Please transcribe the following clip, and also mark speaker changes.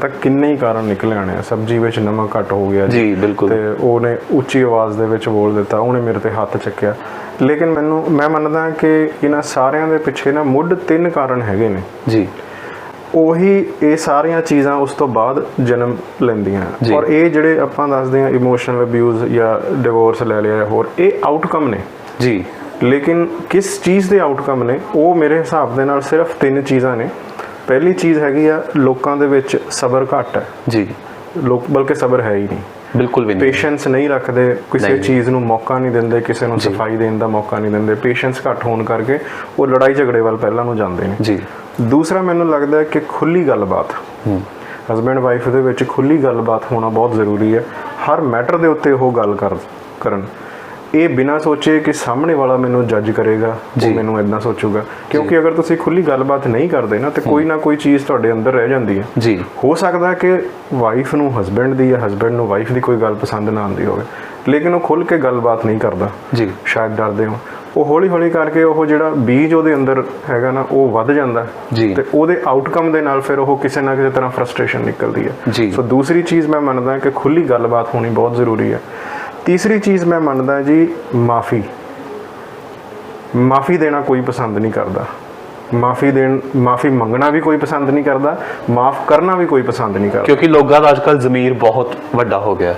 Speaker 1: ਤਾਂ ਕਿੰਨੇ ਹੀ ਕਾਰਨ ਨਿਕਲ ਆਣੇ ਆ। ਸਬਜ਼ੀ ਵਿੱਚ ਨਮਕ ਘੱਟ ਹੋ ਗਿਆ
Speaker 2: ਜੀ, ਬਿਲਕੁਲ।
Speaker 1: ਤੇ ਉਹਨੇ ਉੱਚੀ ਆਵਾਜ਼ ਦੇ ਵਿੱਚ ਬੋਲ ਦਿੱਤਾ। ਉਹਨੇ ਮੇਰੇ ਤੇ ਹੱਥ ਚੱਕਿਆ। ਲੇਕਿਨ ਮੈਨੂੰ ਮੈਂ ਮੰਨਦਾ ਕਿ ਇਹਨਾਂ ਸਾਰਿਆਂ ਦੇ ਪਿੱਛੇ ਨਾ ਮੁੱਢ ਤਿੰਨ ਕਾਰਨ ਹੈਗੇ ਨੇ।
Speaker 2: ਜੀ।
Speaker 1: ਉਹੀ ਇਹ ਸਾਰੀਆਂ ਚੀਜ਼ਾਂ ਉਸ ਤੋਂ ਬਾਅਦ ਜਨਮ ਲੈਂਦੀਆਂ। ਔਰ ਇਹ ਜਿਹੜੇ ਆਪਾਂ ਦੱਸਦੇ ਹਾਂ ਇਮੋਸ਼ਨਲ ਅਬਿਊਜ਼ ਜਾਂ ਡਿਵੋਰਸ ਲੈ ਲਿਆ ਹੋਰ ਇਹ ਆਊਟਕਮ ਨੇ।
Speaker 2: ਜੀ।
Speaker 1: ਲੇਕਿਨ ਕਿਸ ਚੀਜ਼ ਦੇ ਆਊਟਕਮ ਨੇ? ਉਹ ਮੇਰੇ ਹਿਸਾਬ ਦੇ ਨਾਲ ਸਿਰਫ ਤਿੰਨ ਚੀਜ਼ਾਂ ਨੇ। ਪਹਿਲੀ ਚੀਜ਼ ਹੈਗੀ ਆ ਲੋਕਾਂ ਦੇ ਵਿੱਚ ਸਬਰ ਘੱਟ ਹੈ।
Speaker 2: ਜੀ।
Speaker 1: ਲੋਕ ਬਲਕਿ ਸਬਰ ਹੈ ਹੀ ਨਹੀਂ।
Speaker 2: ਬਿਲਕੁਲ ਵੀ ਨਹੀਂ।
Speaker 1: ਪੇਸ਼ੈਂਸ ਨਹੀਂ ਰੱਖਦੇ ਕਿਸੇ। ਚੀਜ਼ ਨੂੰ ਮੌਕਾ ਨਹੀਂ ਦਿੰਦੇ ਕਿਸੇ ਨੂੰ ਸਫ਼ਾਈ ਦੇਣ ਦਾ ਮੌਕਾ ਨਹੀਂ ਦਿੰਦੇ। ਪੇਸ਼ੈਂਸ ਘੱਟ ਹੋਣ ਕਰਕੇ ਉਹ ਲੜਾਈ ਝਗੜੇ ਵੱਲ ਪਹਿਲਾਂ ਨੂੰ ਜਾਂਦੇ ਨੇ।
Speaker 2: ਜੀ।
Speaker 1: ਦੂਸਰਾ ਮੈਨੂੰ ਲੱਗਦਾ ਹੈ ਕਿ ਖੁੱਲੀ ਗੱਲਬਾਤ। ਹਸਬੈਂਡ ਵਾਈਫ ਦੇ ਵਿੱਚ ਖੁੱਲੀ ਗੱਲਬਾਤ ਹੋਣਾ ਬਹੁਤ ਜ਼ਰੂਰੀ ਹੈ। ਹਰ ਮੈਟਰ ਦੇ ਉੱਤੇ ਉਹ ਗੱਲ ਕਰ ਕਰਨ। ਇਹ ਬਿਨਾਂ ਸੋਚੇ ਕਿ ਸਾਹਮਣੇ ਵਾਲਾ ਮੈਨੂੰ ਜੱਜ ਕਰੇਗਾ ਉਹ
Speaker 2: ਜੀ।
Speaker 1: ਮੈਨੂੰ ਇਦਾਂ ਸੋਚੂਗਾ। ਕਿਉਂਕਿ ਅਗਰ ਤੁਸੀਂ ਖੁੱਲੀ ਗੱਲਬਾਤ ਨਹੀਂ ਕਰਦੇ ਨਾ ਤੇ ਕੋਈ ਨਾ ਕੋਈ ਚੀਜ਼ ਤੁਹਾਡੇ ਅੰਦਰ ਰਹਿ ਜਾਂਦੀ ਹੈ।
Speaker 2: ਜੀ।
Speaker 1: ਹੋ ਸਕਦਾ ਕਿ ਵਾਈਫ ਨੂੰ ਹਸਬੈਂਡ ਦੀ ਜਾਂ ਹਸਬੈਂਡ ਨੂੰ ਵਾਈਫ ਦੀ ਕੋਈ ਗੱਲ ਪਸੰਦ ਨਾ ਆਉਂਦੀ ਹੋਵੇ ਲੇਕਿਨ ਉਹ ਖੁੱਲ ਕੇ ਗੱਲਬਾਤ ਨਹੀਂ ਕਰਦਾ।
Speaker 2: ਜੀ।
Speaker 1: ਸ਼ਾਇਦ ਡਰਦੇ ਹੋ ਉਹ ਹੌਲੀ ਹੌਲੀ ਕਰਕੇ ਉਹ ਜਿਹੜਾ ਬੀਜ ਉਹਦੇ ਅੰਦਰ ਹੈਗਾ ਨਾ ਉਹ ਵੱਧ ਜਾਂਦਾ। ਤੇ ਉਹਦੇ ਆਊਟਕਮ ਦੇ ਨਾਲ ਫਿਰ ਉਹ ਕਿਸੇ ਨਾ ਕਿਸੇ ਤਰ੍ਹਾਂ ਫਰਸਟ੍ਰੇਸ਼ਨ ਨਿਕਲਦੀ ਹੈ। ਸੋ ਦੂਸਰੀ ਚੀਜ਼ ਮੈਂ ਮੰਨਦਾ ਕਿ ਖੁੱਲੀ ਗੱਲਬਾਤ ਹੋਣੀ ਬਹੁਤ ਜ਼ਰੂਰੀ ਹੈ। ਤੀਸਰੀ ਚੀਜ਼ ਮੈਂ ਮੰਨਦਾ ਜੀ ਮਾਫੀ। ਮਾਫੀ ਦੇਣਾ ਕੋਈ ਪਸੰਦ ਨਹੀਂ ਕਰਦਾ। ਮਾਫੀ ਦੇਣ ਮਾਫੀ ਮੰਗਣਾ ਵੀ ਕੋਈ ਪਸੰਦ ਨਹੀਂ ਕਰਦਾ ਮਾਫ ਕਰਨਾ ਵੀ ਕੋਈ ਪਸੰਦ ਨਹੀਂ ਕਰਦਾ।
Speaker 2: ਕਿਉਂਕਿ ਲੋਕਾਂ ਦਾ ਅੱਜਕੱਲ ਜ਼ਮੀਰ ਬਹੁਤ ਵੱਡਾ ਹੋ ਗਿਆ।